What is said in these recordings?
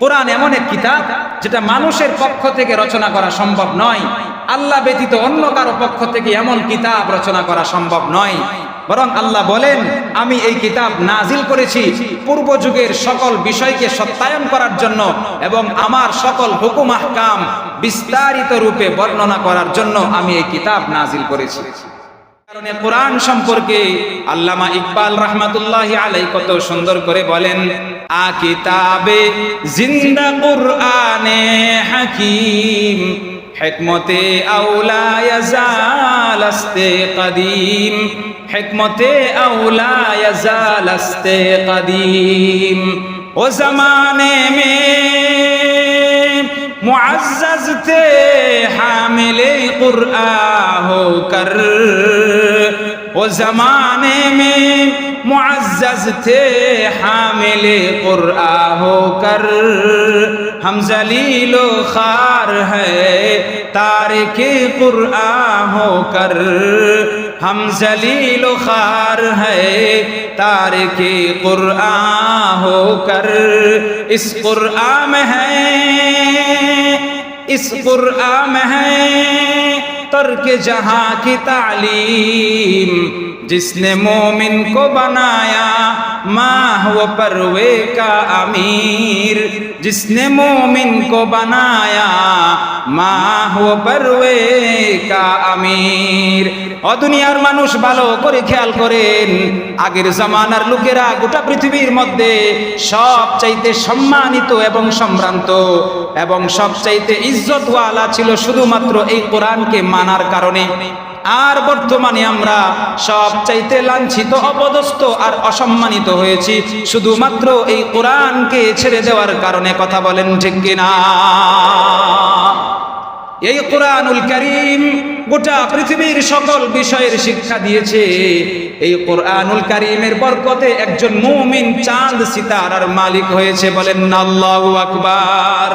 কোরআন এমন এক কিতাব যেটা মানুষের পক্ষ থেকে রচনা করা সম্ভব নয়। আল্লাহ ব্যতীত অন্য কারও পক্ষ থেকে এমন কিতাব রচনা করা সম্ভব নয়। বরং আল্লাহ বলেন, আমি এই কিতাব নাজিল করেছি পূর্ব যুগের সকল বিষয়কে সত্যায়ন করার জন্য এবং আমার সকল হুকুম আহকাম বিস্তারিত রূপে বর্ণনা করার জন্য আমি এই কিতাব নাজিল করেছি। কারণে কোরআন সম্পর্কে আল্লামা ইকবাল রহমাতুল্লাহ আলাই কত সুন্দর করে বলেন, আ কিতাবে জিন্দা কুরআনে হাকিম, হেকমতে আউলা ইয়াজাল আস্তে কদিম, হেকমতে আউলা ইয়াজাল আস্তে কদিম, ও জমানে মে معزز تھے حامل قرآن ہو کر۔ وہ زمانے میں معزز تھے حامل قرآن ہو کر۔ ہم زلیل و خار ہے تارک قرآن ہو کر۔ ہم زلیل و خار ہے تارک قرآن ہو کر۔ اس قرآن میں ہے اس قرآن میں ہے ترک جہاں کی تعلیم۔ جس نے مومن کو بنایا ماہ و پروے کا امیر۔ जिसने मोमिन को बनाया माह वो परवे का আমির অদুনিয়ার মানুষ ভালো করে খেয়াল করেন আগের জামানার লোকেরা গোটা পৃথিবীর মধ্যে সব চাইতে সম্মানিত এবং সম্ভ্রান্ত এবং সব চাইতে ইজ্জতওয়ালা ছিল শুধুমাত্র এই কোরআনকে মানার কারণে আর বর্তমানে আমরা সব চাইতে লাঞ্ছিত, অপদস্থ আর অসম্মানিত হয়েছি। শুধুমাত্র এই কোরআনকে ছেড়ে দেওয়ার কারণে কথা বলেন ঠিক কিনা? এই কোরআনুল করিম গোটা পৃথিবীর সকল বিষয়ের শিক্ষা দিয়েছে। এই কোরআনুল করিমের বরকতে একজন মুমিন চাঁদ সিতারার মালিক হয়েছে বলেন আল্লাহু আকবার।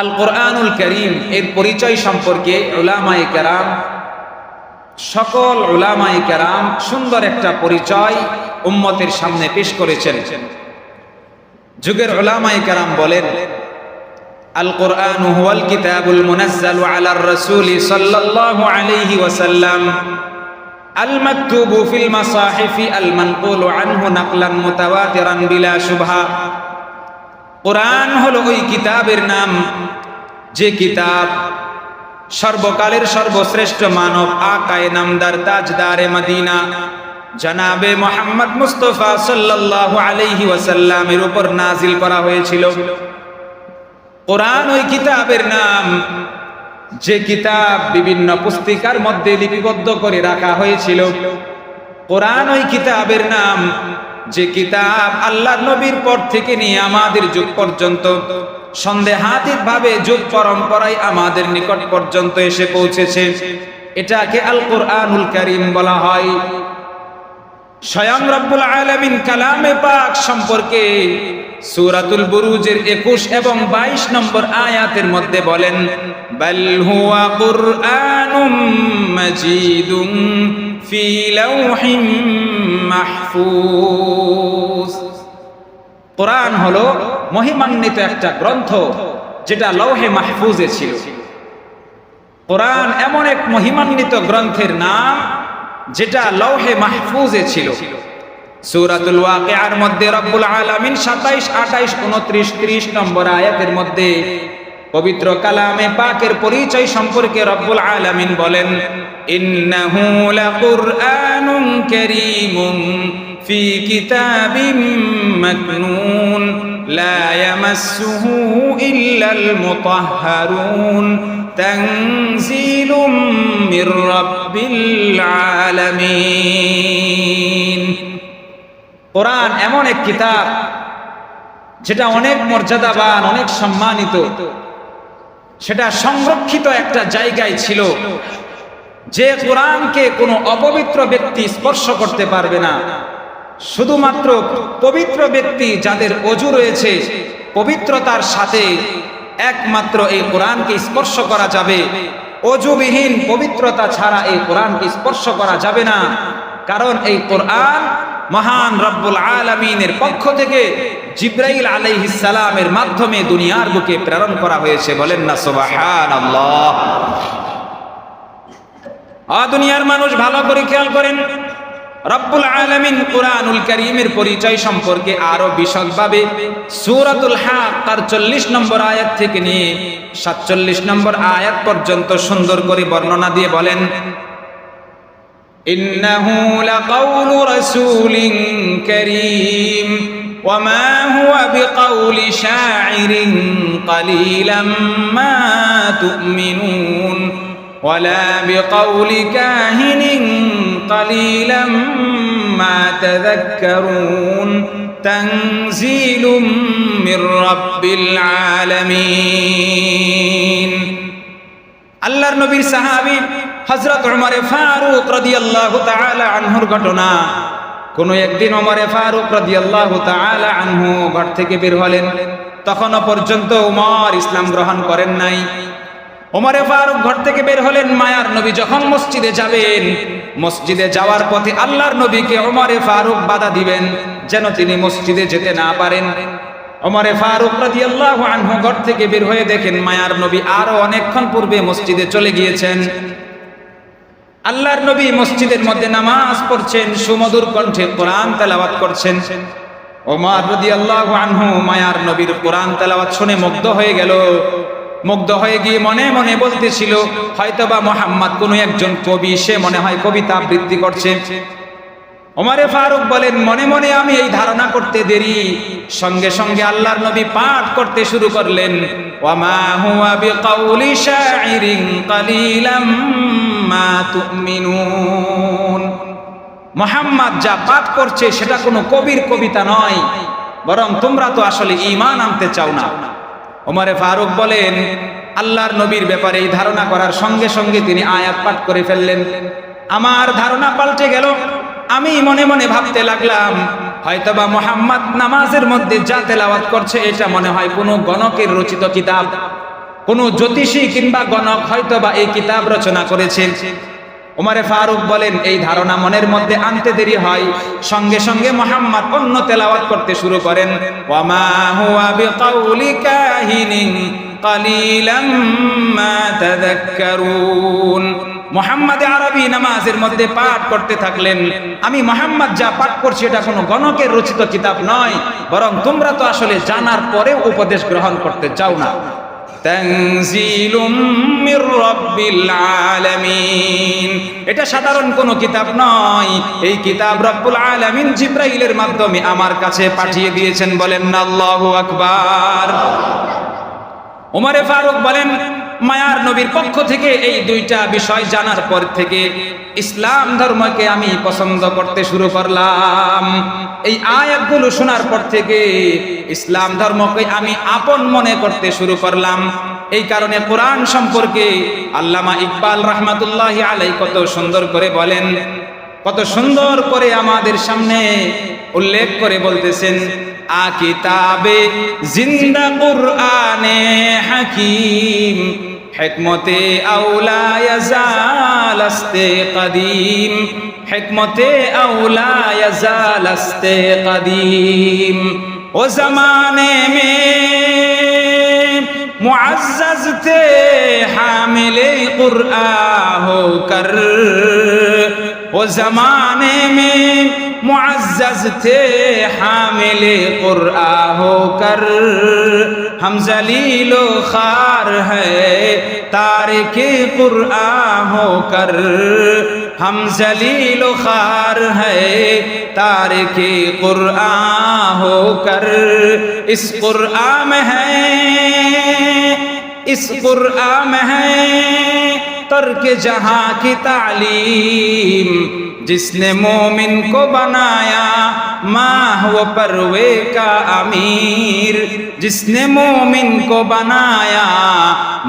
আল কোরআনুল করিম, এর পরিচয় সম্পর্কে ওলামাই কেরাম, সকল ওলামাই কেরাম সুন্দর একটা পরিচয় উম্মতের সামনে পেশ করেছেন। যুগের ওলামাই কেরাম বলেন আল কোরআন হুয়াল কিতাবুল মুনাজ্জাল আলার রাসূলি সাল্লাল্লাহু আলাইহি ওয়াসাল্লাম আল মাকতুবু ফিল মাসাহিফি আল মানকুলু আনহু নাকলান মুতাওয়াতিরান বিলা শুবহা। কোরআন হলো ওই কিতাবের নাম। যে কিতাব সর্বকালের সর্বশ্রেষ্ঠ মানব আকায় নামদার তাজদারে মদিনা। জনাবে মোহাম্মদ মুস্তফা সাল্লাল্লাহু আলাইহি ওয়াসাল্লামের উপর নাজিল করা হয়েছিল। কোরআন ওই কিতাবের নাম। যে কিতাব বিভিন্ন পুস্তিকার মধ্যে লিপিবদ্ধ করে রাখা হয়েছিল। কোরআন ওই কিতাবের নাম। যে কিতাব আল্লাহ নবীর পর থেকে নিয়ে আমাদের যুগ পর্যন্ত সন্দেহাতীত ভাবে যুগ পরম্পরায় আমাদের নিকট পর্যন্ত এসে পৌঁছেছে। এটাকে আল কোরআনুল করিম বলা হয়। স্বয়ং রব্বুল আলামিন কালামে পাক সম্পর্কে সূরাতুল বুরুজের 21 এবং 22 নম্বর আয়াতের মধ্যে বলেন, বাল হুয়া কুরআনুম মাজিদুম ফি লাউহিম মাহফুজ। কোরআন হলো মহিমান্বিত একটা গ্রন্থ যেটা লৌহে মাহফুজে ছিল। কোরআন এমন এক মহিমান্বিত গ্রন্থের নাম যেটা লৌহে মাহফুজে ছিল। সূরাতুল ওয়াকিয়ার মধ্যে রব্বুল আলামিন 27 28 29 30 নম্বর আয়াতের মধ্যে পবিত্র কালামে পাকের পরিচয় সম্পর্কে রব্বুল আলামিন বলেন, ইন্নাহু লাকুরআনুন কারীমুন ফি কিতাবিম মাকনুন, লা ইয়ামাসসুহু ইল্লাল মুতাহহারুন তানজিলুম মির রাব্বিল আলামিন। কোরআন এমন এক কিতাব, যেটা অনেক মর্যাদাবান, অনেক সম্মানিত। সেটা সংরক্ষিত একটা জায়গায় ছিল। যে কোরআনকে কোনো অপবিত্র ব্যক্তি স্পর্শ করতে পারবে না। শুধুমাত্র পবিত্র ব্যক্তি যাদের অজু রয়েছে, পবিত্রতার সাথে একমাত্র এই কোরআনকে স্পর্শ করা যাবে। অজুবিহীন পবিত্রতা ছাড়া এই কোরআনকে স্পর্শ করা যাবে না। কারণ এই কোরআন মহান রব্বুল আলমিনের পক্ষ থেকে জিব্রাইল সালামের মাধ্যমে দুনিয়ার বুকে প্রেরণ করা হয়েছে। বলেন না সুবাহান দুনিয়ার মানুষ ভালো করে খেয়াল করেন। রব্বুল আলামিন কুরআনুল কারীমের পরিচয় সম্পর্কে আরও বিশদভাবে সূরাতুল হাক তার 40 নম্বর আয়াত থেকে নিয়ে 47 নম্বর আয়াত পর্যন্ত সুন্দর করে বর্ণনা দিয়ে বলেন ইন্নাহু লাকাউলু রাসূলিন কারীম وما هو بقول شاعر قليلا ما تؤمنون ولا بقول كاهن قليلا ما تذكرون تنزيل من رب العالمين আল্লাহর নবীর সাহাবী হযরত উমরে ফারুক রাদিয়াল্লাহু তাআলা আনহুর ঘটনা। কোন একদিন ওমরে ফারুক রাদিয়াল্লাহু তাআলা আনহু ঘর থেকে বের হলেন। তখনও পর্যন্ত উমর ইসলাম গ্রহণ করেন নাই। ওমরে ফারুক ঘর থেকে বের হলেন, মায়ার নবী যখন মসজিদে যাবেন, মসজিদে যাওয়ার পথে আল্লাহর নবীকে ওমরে ফারুক বাধা দিবেন, যেন তিনি মসজিদে যেতে না পারেন। ওমরে ফারুক রাদিয়াল্লাহু আনহু ঘর থেকে বের হয়ে দেখেন, মায়ার নবী আরও অনেকক্ষণ পূর্বে মসজিদে চলে গিয়েছেন। আল্লাহর নবী মসজিদের মধ্যে নামাজ পড়ছেন, সুমধুর কণ্ঠে কোরআন তেলাওয়াত করছেন। ওমর রাদিয়াল্লাহু আনহু মায়ার নবীর কোরআন তেলাওয়াত শুনে মুগ্ধ হয়ে গেল। মুগ্ধ হয়ে গিয়ে মনে মনে বলতেছিল, হয়তোবা মোহাম্মদ কোনো একজন কবি, সে মনে হয় কবিতা আবৃত্তি করছে। ওমারে ফারুক বলেন, মনে মনে আমি এই ধারণা করতে দেরি। সঙ্গে সঙ্গে আল্লাহর নবী পাঠ করতে শুরু করলেন। ওয়ামা হুয়া বিকাউলি শাইরিন কালিলাম মা তুমিনুন মোহাম্মদ যা পাঠ করছে সেটা কোনো কবির কবিতা নয়, বরং তোমরা তো আসলে ইমান আনতে চাও না। ওমরে ফারুক বলেন, আল্লাহর নবীর ব্যাপারে এই ধারণা করার সঙ্গে সঙ্গে তিনি আয়াত পাঠ করে ফেললেন। আমার ধারণা পাল্টে গেল। আমি মনে মনে ভাবতে লাগলাম হয়তোবা মোহাম্মদ নামাজের মধ্যে যা তেলাওয়াত করছে, এটা মনে হয় কোনো গণকের রচিত কিতাব। কোনো জ্যোতিষী কিংবা গণক হয়তোবা এই কিতাব রচনা করেছেন ওমরে ফারুক বলেন, এই ধারণা মনের মধ্যে আনতে দেরি হয়। সঙ্গে সঙ্গে মোহাম্মদ অন্য তেলাওয়াত করতে শুরু করেন। ওয়ামা কালিলাম মোহাম্মদ আরবি নামাজের মধ্যে পাঠ করতে থাকলেন। আমি মোহাম্মদ যা পাঠ করছি, এটা কোনো গণকের রচিত কিতাব নয়, বরং তোমরা তো আসলে জানার পরে উপদেশ গ্রহণ করতে চাও না। এটা সাধারণ কোনো কিতাব নয়। এই কিতাব রব্বুল আলামিন জিব্রাইলের মাধ্যমে আমার কাছে পাঠিয়ে দিয়েছেন বলেন আল্লাহু আকবার। ওমরে ফারুক বলেন মায়ার নবীর পক্ষ থেকে এই দুইটা বিষয় জানার পর থেকে ইসলাম ধর্মকে আমি পছন্দ করতে শুরু করলাম। এই আয়াতগুলো শোনার পর থেকে ইসলাম ধর্মকে আমি আপন মনে করতে শুরু করলাম। এই কারণে কোরআন সম্পর্কে আল্লামা ইকবাল রহমাতুল্লাহ আলাই কত সুন্দর করে বলেন, কত সুন্দর করে আমাদের সামনে উল্লেখ করে বলতেছেন, আ কিতাবে জিন্দা কুরআনে হাকিম حكمتي أو لا يزال أستي قديم. حكمتي أو لا يزال أستي قديم. وزماني مين؟ معززتي حاملي قرآه كر. وزماني مين؟ معززتي معزز تھے حامل قرآ ہو کر۔ ہم زلیل و خار ہے تارک قرآن ہو کر۔ ہم زلیل و خار ہے تارک قرآن ہو کر۔ اس قرآن میں ہے اس قرآن میں ہے ترک جہاں کی تعلیم۔ जिसने मोमिन को बनाया माह वो परवे का अमीर जिसने मोमिन को बनाया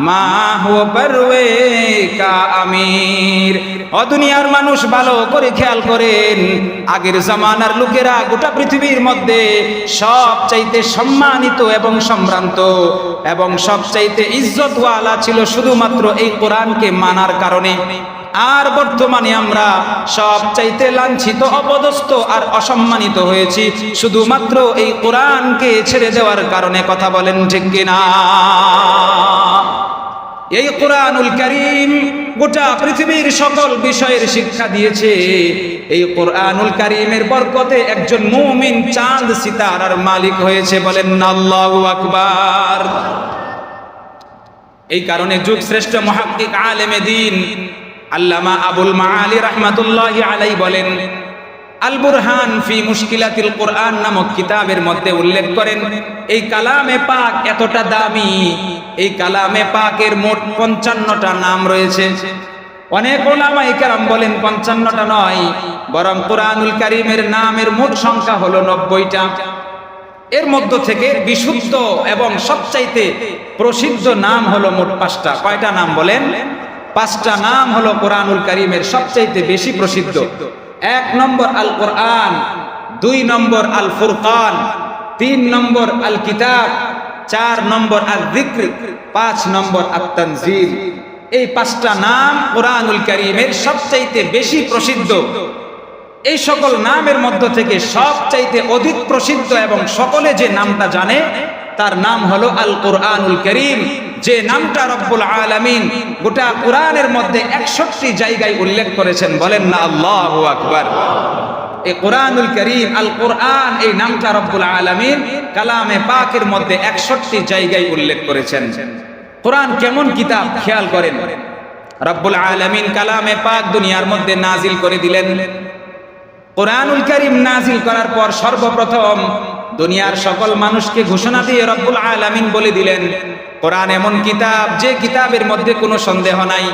माह वो परवे का আমির ও দুনিয়ার মানুষ ভালো করে খেয়াল করেন আগের জামানার লোকেরা গোটা পৃথিবীর মধ্যে সব চাইতে সম্মানিত এবং সম্ভ্রান্ত এবং সব চাইতে ইজ্জতওয়ালা ছিল শুধুমাত্র এই কোরআনকে মানার কারণে আর বর্তমানে আমরা সব চাইতে লাঞ্ছিত, অপদস্থ আর অসম্মানিত হয়েছি। শুধুমাত্র এই কোরআনকে ছেড়ে দেওয়ার কারণে কথা বলেন ঠিক কিনা? এই কোরআনুল করিম গোটা পৃথিবীর সকল বিষয়ের শিক্ষা দিয়েছে। এই কোরআনুল করিমের বরকতে একজন মুমিন চাঁদ সিতারার মালিক হয়েছে বলেন আল্লাহু আকবার। এই কারণে যুগ শ্রেষ্ঠ মহাক্কিক আলেমে দিন আল্লামা আবুল মাআলি রাহমাতুল্লাহ আলাই বলেন আল বুরহান ফি মুশকিলাতিল কোরআন নামক কিতাবের মধ্যে উল্লেখ করেন, এই কালামে পাক এতটা দামি, এই কালামে পাকের মোট পঞ্চান্নটা নাম রয়েছে। অনেক ওলামাই কেরাম বলেন পঞ্চান্নটা নয়, বরং কোরআনুল কারিমের নামের মোট সংখ্যা হলো নব্বইটা। এর মধ্য থেকে বিশুদ্ধ এবং সবচাইতে প্রসিদ্ধ নাম হলো মোট পাঁচটা। কয়টা নাম বলেন? পাঁচটা নাম হলো কোরআনুল করিমের সবচাইতে বেশি প্রসিদ্ধ। এক নম্বর আল কোরআন দুই নম্বর আল ফুরকান তিন নম্বর আল কিতাব চার নম্বর আল যিকর পাঁচ নম্বর আত তানজিল এই পাঁচটা নাম কোরআনুল করিমের সবচাইতে বেশি প্রসিদ্ধ। এই সকল নামের মধ্য থেকে সবচাইতে অধিক প্রসিদ্ধ এবং সকলে যে নামটা জানে, তার নাম হলো আল কোরআনুল করিম। যে নামটা রব্বুল আলামিন গোটা কোরআনের মধ্যে একষট্টি জায়গায় উল্লেখ করেছেন, বলেন না, আল্লাহ আকবার। এই কোরআনুল করিম, আল কোরআন, এই নামটা রব্বুল আলামিন কালামে পাকের মধ্যে একষট্টি জায়গায় উল্লেখ করেছেন। কোরআন কেমন কিতাব, খেয়াল করেন। রব্বুল আলামিন কালামে পাক দুনিয়ার মধ্যে নাজিল করে দিলেন। কোরআনুল করিম নাজিল করার পর সর্বপ্রথম দুনিয়ার সকল মানুষকে ঘোষণা দিয়ে রব্বুল আলামিন বলে দিলেন, কোরআন এমন কিতাব, যে কিতাবের মধ্যে কোনো সন্দেহ নাই।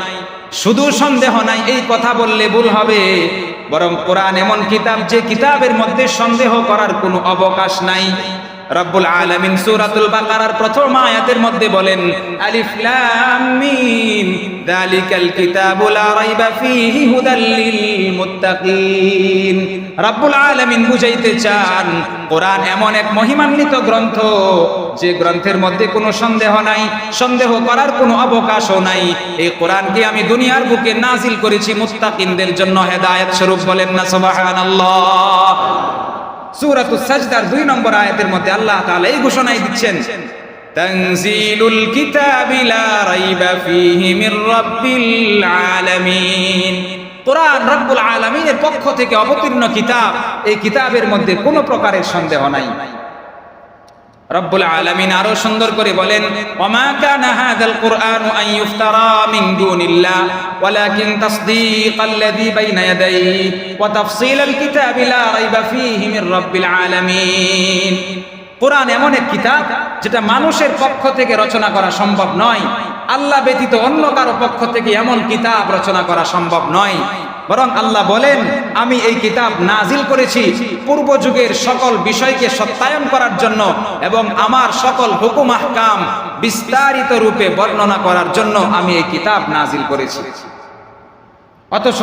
শুধু সন্দেহ নাই, এই কথা বললে ভুল হবে। বরং কোরআন এমন কিতাব, যে কিতাবের মধ্যে সন্দেহ করার কোনো অবকাশ নাই। রব্বুল আলামিন সূরাতুল বাকারার প্রথম আয়াতের মধ্যে বলেন, আলিফ লাম মিম, যালিকাল রাইবা ফীহি হুদাল লিল মুত্তাকিন। রব্বুল আলামিন বুঝাইতে চান, কোরআন এমন এক মহিমান্বিত গ্রন্থ, যে গ্রন্থের মধ্যে কোনো সন্দেহ নাই, সন্দেহ করার কোনো অবকাশও নাই। এই কোরআনকে আমি দুনিয়ার বুকে নাজিল করেছি মুত্তাকিনদের জন্য হেদায়েত স্বরূপ বলেন না, সুবহানাল্লাহ। সূরাতুস সাজদার দুই নম্বর আয়াতের মধ্যে আল্লাহ তাআলা এই ঘোষণাই দিচ্ছেন, তানজিলুল কিতাবি লা রাইবা ফিহি মির রাব্বিল আলামিন। কোরআন রব্বুল আলামিনের পক্ষ থেকে অবতীর্ণ কিতাব, এই কিতাবের মধ্যে কোনো প্রকারের সন্দেহ নাই। রব্বুল আলামিন আরও সুন্দর করে বলেন কুরআন মিন আলামিন। কোরআন এমন এক কিতাব যেটা মানুষের পক্ষ থেকে রচনা করা সম্ভব নয়, আল্লাহ ব্যতীত অন্য কারও পক্ষ থেকে এমন কিতাব রচনা করা সম্ভব নয়। বরং আল্লাহ বলেন, আমি এই কিতাব নাজিল করেছি পূর্ব যুগের সকল বিষয়কে সত্যায়ন করার জন্য এবং আমার সকল হুকুম, আহকাম বিস্তারিত রূপে বর্ণনা করার জন্য আমি এই কিতাব নাজিল করেছি। অথচ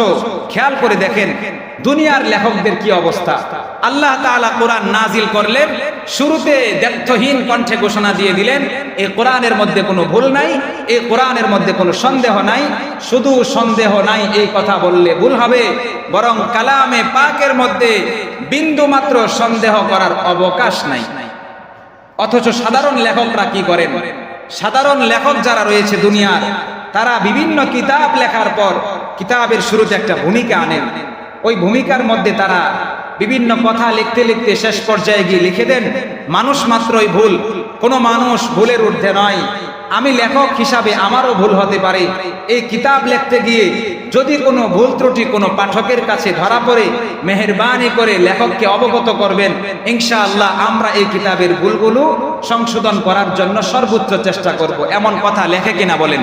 খেয়াল করে দেখেন, দুনিয়ার লেখকদের কি অবস্থা? আল্লাহ তাআলা কোরআন নাজিল করলেন, শুরুতে দ্ব্যর্থহীন কণ্ঠে ঘোষণা দিয়ে দিলেন, এই কোরআনের মধ্যে কোনো ভুল নাই, এই কোরআনের মধ্যে কোনো সন্দেহ নাই, শুধু সন্দেহ নাই এই কথা বললে ভুল হবে, বরং কালামে পাকের মধ্যে বিন্দু মাত্র সন্দেহ করার অবকাশ নাই। অথচ সাধারণ লেখকরা কি করেন? সাধারণ লেখক যারা রয়েছে দুনিয়ার, তারা বিভিন্ন কিতাব লেখার পর কিতাবের শুরুতে একটা ভূমিকা আনেন। ওই ভূমিকার মধ্যে তারা বিভিন্ন কথা লিখতে লিখতে শেষ পর্যায়ে গিয়ে লিখে দেন, মানুষ মাত্রই ভুল, কোনো মানুষ ভুলের ঊর্ধ্বে নয়। আমি লেখক হিসাবে আমারও ভুল হতে পারে। এই কিতাব লিখতে গিয়ে যদি কোনো ভুল ত্রুটি কোনো পাঠকের কাছে ধরা পড়ে, মেহরবানি করে লেখককে অবগত করবেন। ইনশাআল্লাহ আমরা এই কিতাবের ভুলগুলো সংশোধন করার জন্য সর্বোচ্চ চেষ্টা করব। এমন কথা লেখে কিনা বলেন।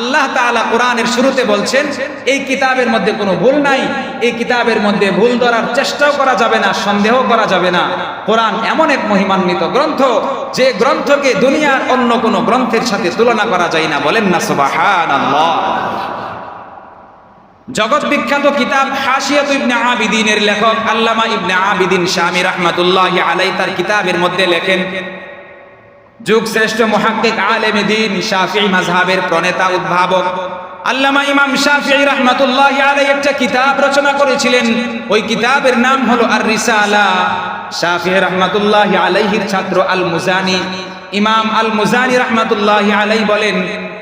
আল্লাহ তাআলা কোরআনের শুরুতে বলছেন, এই কিতাবের মধ্যে কোনো ভুল নাই, এই কিতাবের মধ্যে ভুল ধরার চেষ্টাও করা যাবে না সন্দেহ করা যাবে না। কোরআন এমন এক মহিমান্বিত গ্রন্থ, যে গ্রন্থকে দুনিয়ার অন্য কোনো গ্রন্থের সাথে তুলনা করা যায় না, বলেন না জগৎ বিখ্যাত কিতাব হাসিয়াত ইবনে আবিদিনের লেখক আল্লামা ইবনে আবিদিন শামী রাহমাতুল্লাহ আলাই তার কিতাবের মধ্যে লেখেন যুগ শ্রেষ্ঠ মহাক্কিক আলেম দিন শাফি মাযহাবের প্রণেতা উদ্ভাবক আল্লামা ইমাম শাফিঈ রাহমাতুল্লাহ আলাইহি একটা কিতাব রচনা করেছিলেন ওই কিতাবের নাম হলো আর রিসালা শাফিঈ রাহমাতুল্লাহ আলাইহির ছাত্র আল মুজানি ইমাম আল মুজানি রাহমাতুল্লাহ আলাইহি বলেন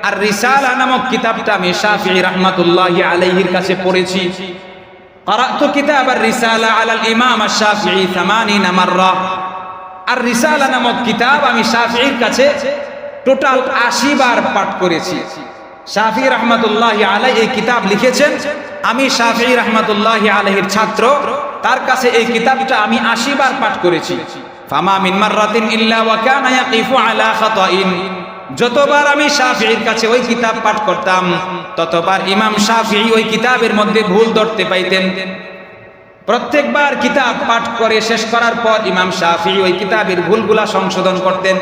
আর রিসালা নামক কিতাবটা আমি শাফিঈ রাহমাতুল্লাহ আলাইহির কাছে পড়েছি قرأت كتاب الرسالة على الإمام الشافعي ثمانين مرة আর রিসালা নামক কিতাব আমি শাফিঈর কাছে টোটাল আশি বার পাঠ করেছি। শাফি রহমতুল্লাহ আলাই এই কিতাব লিখেছেন। আমি শাফি রহমতুল্লাহ আলাইহির ছাত্র। তার কাছে এই কিতাবটা আমি আশি বার পাঠ করেছি। মিন খাতাইন। যতবার আমি শাফিঈর কাছে ওই কিতাব পাঠ করতাম, ততবার ইমাম শাফিঈ ওই কিতাবের মধ্যে ভুল ধরতে পাইতেন। প্রত্যেকবার কিতাব পাঠ করে শেষ করার পর ইমাম শাফিঈ ওই কিতাবের ভুলগুলা সংশোধন করতেন।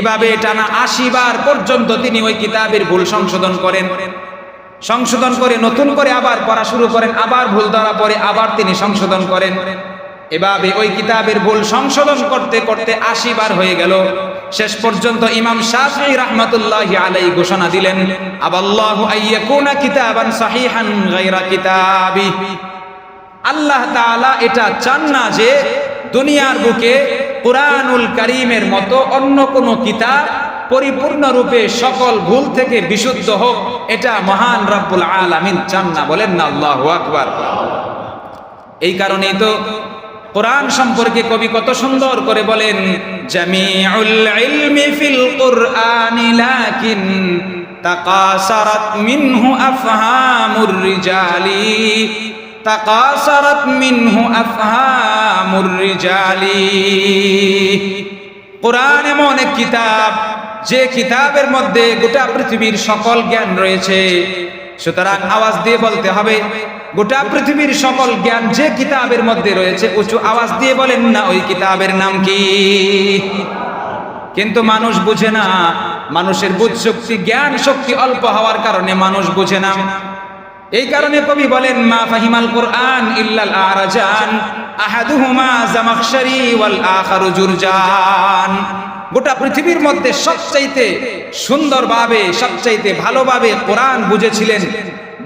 এভাবে টানা আশি বার পর্যন্ত তিনি ওই কিতাবের ভুল সংশোধন করেন। সংশোধন করে নতুন করে আবার পড়া শুরু করেন, আবার ভুল ধরা পরে আবার তিনি সংশোধন করেন। এভাবে ওই কিতাবের ভুল সংশোধন করতে করতে আশি বার হয়ে গেল। শেষ পর্যন্ত ইমাম শাফি রাহমাতুল্লাহ আলাই ঘোষণা দিলেন, আবাল্লাহু কিতাবান সাহিহান কিতাবি। আল্লাহ তাআলা এটা চান না যে দুনিয়ার বুকে কুরআনুল কারীমের মতো অন্য কোনো কিতাব পরিপূর্ণরূপে সকল ভুল থেকে বিশুদ্ধ হোক, এটা মহান রব্বুল আলামিন চান না। বলেন না, আল্লাহু আকবার। এই কারণেই তো কোরআন সম্পর্কে কবি কত সুন্দর করে বলেন, জামিউল তাকাসারাত মিনহু আফহামুর রিজালি। তাকাসারাত মিনহু আফহামুর রিজালি। কোরআন এমন এক কিতাব, যে কিতাবের মধ্যে গোটা পৃথিবীর সকল জ্ঞান রয়েছে। সুতরাং আওয়াজ দিয়ে বলতে হবে, গোটা পৃথিবীর সকল জ্ঞান যে কিতাবের মধ্যে রয়েছে, উঁচু আওয়াজ দিয়ে বলেন না ওই কিতাবের নাম কি। কিন্তু মানুষ বুঝে না, মানুষের বুঝ শক্তি, জ্ঞান শক্তি অল্প হওয়ার কারণে মানুষ বুঝে না। এই কারণে কবি বলেন, মা ফাহিমাল কোরআন ইল্লাল আরাজান, আহাদুহুমা জামাখশারি ওয়াল আখারু জুরজান। গোটা পৃথিবীর মধ্যে সবচাইতে সুন্দরভাবে, সবচাইতে ভালোভাবে কোরআন বুঝেছিলেন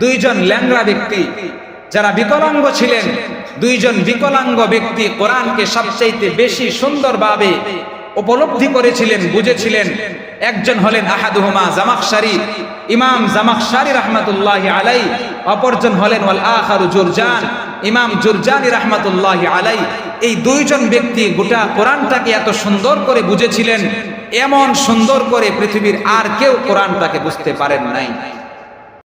দুইজন ল্যাংড়া ব্যক্তি। যারা বিকলাঙ্গ ছিলেন, দুইজন বিকলাঙ্গ ব্যক্তি কোরআনকে সবচাইতে বেশি সুন্দরভাবে উপলব্ধি করেছিলেন, বুঝেছিলেন। একজন হলেন আহাদুহুমা জামাকশারি ইমাম জামাকশারি রহমাতুল্লাহ আলাই অপরজন হলেন ওয়াল আখারু জুরজান, ইমাম জুরজানি রহমাতুল্লাহ আলাই এই দুইজন ব্যক্তি গোটা কোরআনটাকে এত সুন্দর করে বুঝেছিলেন, এমন সুন্দর করে পৃথিবীর আর কেউ কোরআনটাকে বুঝতে পারেন নাই।